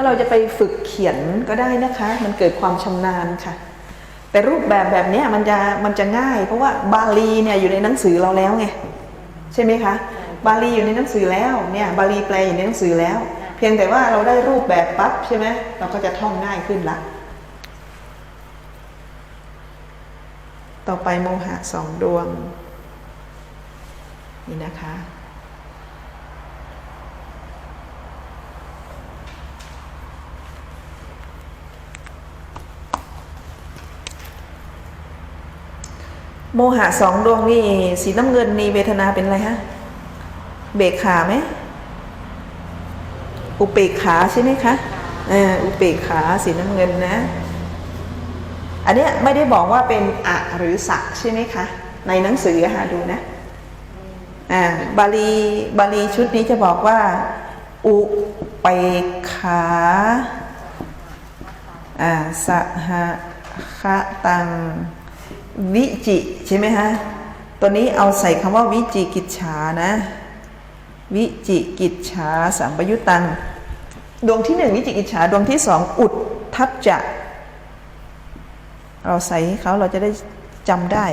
ถ้าเราจะไปฝึกเขียนก็ได้นะคะ มันเกิดความชำนาญค่ะ แต่รูปแบบแบบนี้มันจะมันจะง่าย เพราะว่าบาลีเนี่ยอยู่ในหนังสือเราแล้วไงใช่ไหมคะ บาลีอยู่ในหนังสือแล้วเนี่ยบาลีแปลอยู่ในหนังสือแล้ว เพียงแต่ว่าเราได้รูปแบบปั๊บใช่ไหมเราก็จะท่องง่ายขึ้นละต่อไปโมหะสองดวงนี่นะคะ โมหะสองดวงนี่สีน้ำเงินนี่เวทนาเป็นอะไรฮะ เบกขาไหมอุเปกขาใช่ไหมคะเอออุเปกขาสีน้ำเงินนะ อันเนี้ยไม่ได้บอกว่าเป็นอะหรือสักใช่ไหมคะ ในหนังสืออะค่ะดูนะอ่าบาลีบาลีชุดนี้จะบอกว่า อุเปกขาอ่าสหคะตัง วิจิ ใช่ไหมฮะ ตัวนี้เอาใส่คำว่าวิจิกิจฉานะ วิจิกิจฉาสัมปยุตัง ดวงที่หนึ่งวิจิกิจฉาดวงที่สองอุดทัจจะ เราใส่ให้เขาเราจะได้จำได้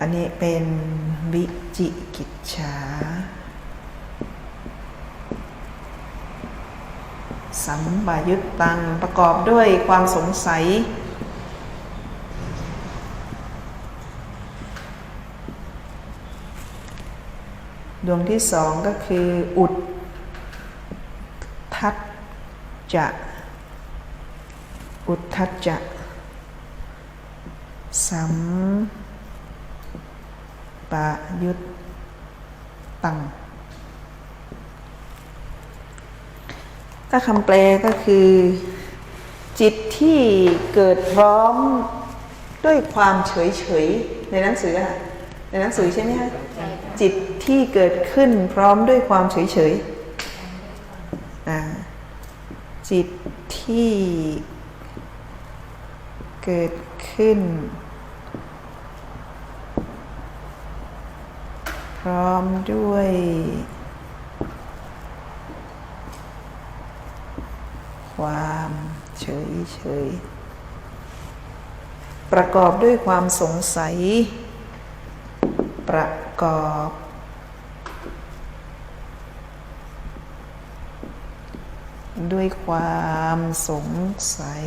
อันนี้เป็นวิจิกิจฉาสัมบายุตตังประกอบด้วยความสงสัย วงที่สองก็คืออุดทัจจะอุดทัจจะสัมปะยุตตัง ถ้าคำแปลก็คือ จิตที่เกิดพร้อมด้วยความเฉยเฉยในหนังสืออะ ในหนังสือใช่ไหมคะจิตที่เกิดขึ้นพร้อมด้วยความเฉยเฉยจิตที่เกิดขึ้น พร้อมด้วย ความเฉยเฉยประกอบด้วยความสงสัย ประกอบ ด้วยความสงสัย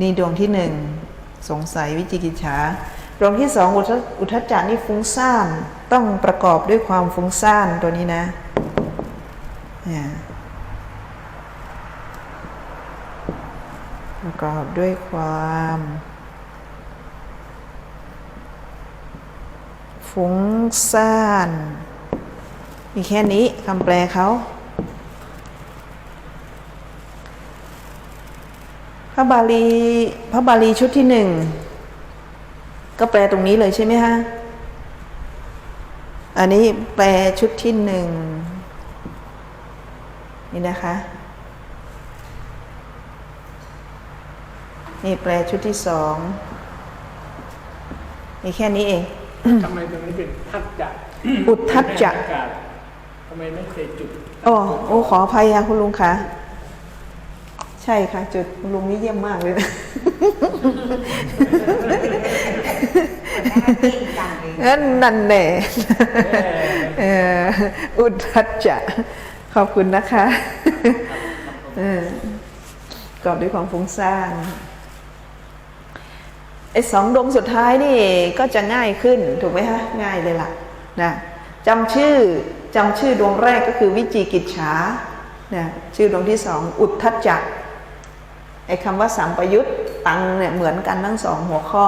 นี่ดวงที่หนึ่งสงสัยวิจิกิจฉาดวงที่สองอุทจานี่ฟุ้งซ่านต้องประกอบด้วยความฟุ้งซ่านตัวนี้นะเนี่ยประกอบด้วยความ ฟุ้งซ่าน มีแค่นี้คำแปลเขาพระบาลีพระบาลีชุดที่หนึ่ง ก็แปลตรงนี้เลยใช่ไหมฮะ อันนี้แปลชุดที่หนึ่ง นี่นะคะ นี่แปลชุดที่สอง มีแค่นี้เอง ทำไมตรงนี้เป็นทัดจะอุทธัจจะอากาศทำไมไม่ใส่จุดโอ้โอ้ขออภัยค่ะคุณลุงคะใช่ค่ะ จุดคุณลุงนี่เยี่ยมมากเลยนะนั่นนั่นแน่เอออุทธัจจะขอบคุณนะคะเออกอบด้วยความฟุ้งซ่าน ไอ้สองดวงสุดท้ายนี่ก็จะง่ายขึ้นถูกไหมคะง่ายเลยล่ะนะจำชื่อจำชื่อดวงแรกก็คือวิจิกิจฉานะชื่อดวงที่สองอุทธัจจะไอ้คำว่าสัมปยุตตังเนี่ยเหมือนกันทั้งสองหัวข้อ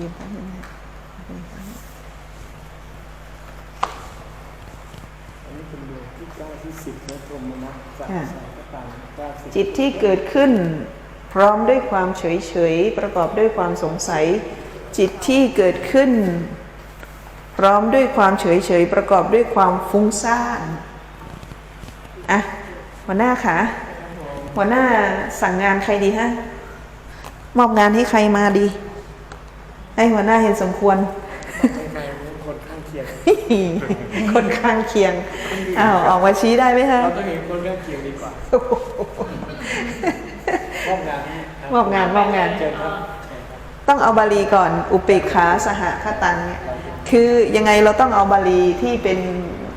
ยืมแป๊บนึงนะ นี้เป็นดวงที่เก้าที่สิบแล้วพรหมนัสสะค่ะสายก็ตามเก้าสิบจิตที่เกิดขึ้น พร้อมด้วยความเฉยเฉยประกอบด้วยความสงสัย จิตที่เกิดขึ้น พร้อมด้วยความเฉยเฉยประกอบด้วยความฟุ้งซ่านอะหัวหน้าคะหัวหน้าสั่งงานใครดีฮะมอบงานให้ใครมาดี ให้หัวหน้าเห็นสมควร ยง คนข้างเคียงอ้าวออกมาชี้ได้ไหมคะเราต้องเห็นคนข้างเคียงดีกว่ามอบงานมอบงานมอบงานเชิญครับเชิญครับต้องเอาบาลีก่อนอุเปกขาสหคตังเนี่ยคือยังไงเราต้องเอาบาลีที่เป็น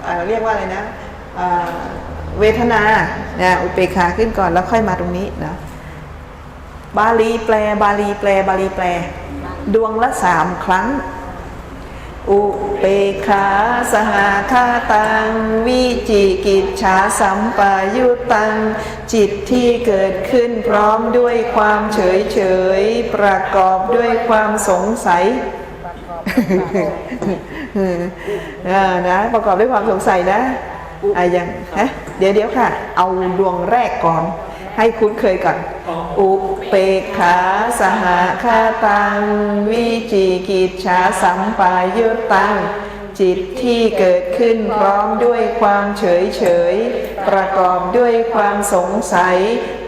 เอ่อเรียกว่าอะไรนะเอ่อเวทนาเนี่ยอุเปกขาขึ้นก่อนแล้วค่อยมาตรงนี้นะบาลีแปลบาลีแปลบาลีแปล ดวงละสามครั้ง อุเปขาสหคาตัง วิจิกิจฉาสัมปายุตัง จิตที่เกิดขึ้นพร้อมด้วยความเฉยเฉยประกอบด้วยความสงสัยนะประกอบด้วยความสงสัยนะอะยังฮะเดี๋ยวเดี๋ยวค่ะ เอาดวงแรกก่อน ให้คุ้นเคยก่อนอุเปกขาสหคาตัง วิจิกิจฉาสัมปายุตตัง จิตที่เกิดขึ้นพร้อมด้วยความเฉยเฉยๆประกอบด้วยความสงสัย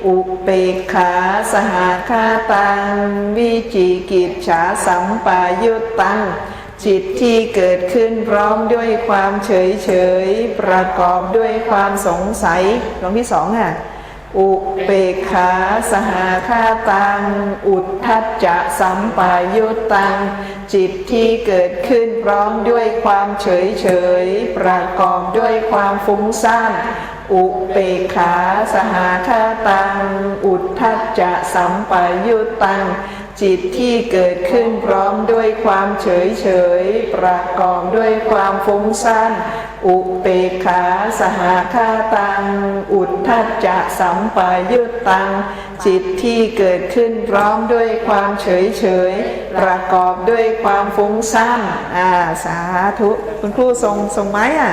อุเปกขาสหคาตัง วิจิกิจฉาสัมปายุตตังจิตที่เกิดขึ้นพร้อมด้วยความเฉยเฉยๆประกอบด้วยความสงสัยลองที่สองค่ะ อุเปกขาสหาคาตัง อุทธัจจะสัมปายุตัง จิตที่เกิดขึ้นพร้อมด้วยความเฉยเฉย ประกอบด้วยความฟุ้งซ่านอุเปกขาสหาคาตัง อุทธัจจะสัมปายุตัง จิตที่เกิดขึ้นพร้อมด้วยความเฉยเฉยประกอบด้วยความฟุ้งซ่านอุเปขาสหาคาตัง อุทธัจจะสัมปายุตตัง จิตที่เกิดขึ้นพร้อมด้วยความเฉยเฉยประกอบด้วยความฟุ้งซ่านอ่าสาธุ คุณครูทรงทรงไหมอะ